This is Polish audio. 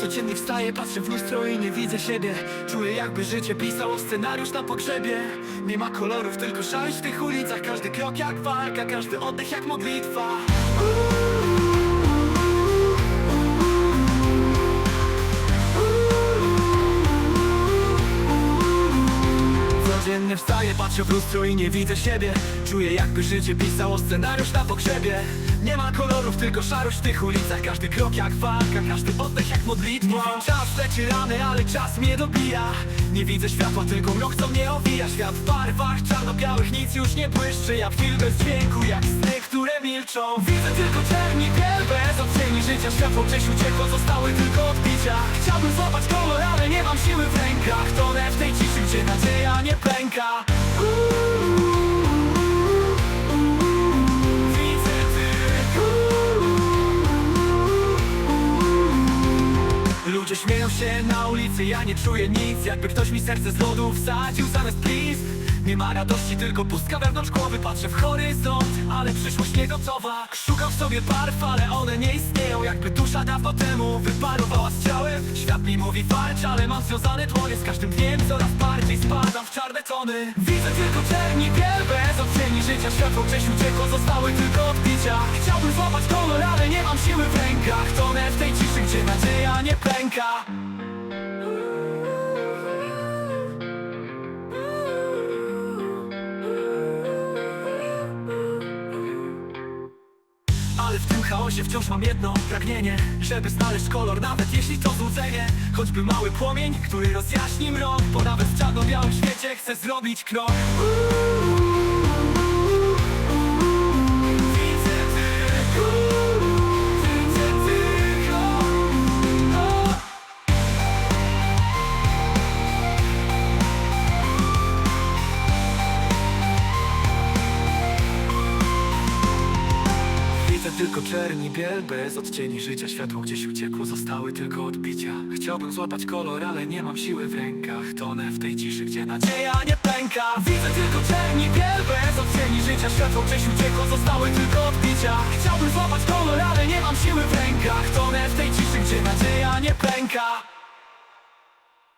Codziennie wstaję, patrzę w lustro i nie widzę siebie. Czuję jakby życie pisało scenariusz na pogrzebie. Nie ma kolorów, tylko szarość w tych ulicach. Każdy krok jak walka, każdy oddech jak modlitwa wstaję, patrzę w lustro i nie widzę siebie. Czuję jakby życie pisało scenariusz na pogrzebie. Nie ma kolorów, tylko szarość w tych ulicach. Każdy krok jak walka, każdy oddech jak modlitwa. Czas leci rany, ale czas mnie dobija. Nie widzę światła, tylko mrok co mnie owija Świat w barwach czarno-białych, nic już nie błyszczy. Jak film bez dźwięku, jak sny, które milczą. Widzę tylko czerni biel, bez odcieni życia. Światło gdzieś uciekło, zostały tylko odbicia. Chciałbym złapać kolor, ale nie mam siły w rękach. Tonę w tej ciszy, nie pęka śmieją się na ulicy, ja nie czuję nic. Jakby ktoś mi serce z lodu wsadził zamiast blizn Nie ma radości, tylko pustka wewnątrz głowy. Patrzę w horyzont, ale przyszłość nie gotowa Szukam w sobie barw, ale one nie istnieją. Jakby dusza dawno temu wyparowała z ciałem. Świat mi mówi walcz, ale mam związane dłonie. Z każdym dniem coraz bardziej spadam w czarne tony. Widzę tylko czerni biel, bez odcieni życia. Światło gdzieś uciekło, zostały tylko odbicia. Chciałbym złapać kolor, pęka Ale w tym chaosie wciąż mam jedno pragnienie Żeby znaleźć kolor, nawet jeśli to złudzenie. Choćby mały płomień, który rozjaśni mrok Bo nawet w czarno-białym świecie chcę zrobić krok tylko czerni biel, bez odcieni życia. Światło gdzieś uciekło, zostały tylko odbicia. Chciałbym złapać kolor, ale nie mam siły w rękach. Tonę w tej ciszy, gdzie nadzieja nie pęka. Widzę tylko czerni biel, bez odcieni życia. Światło gdzieś uciekło, zostały tylko odbicia. Chciałbym złapać kolor, ale nie mam siły w rękach. Tonę w tej ciszy, gdzie nadzieja nie pęka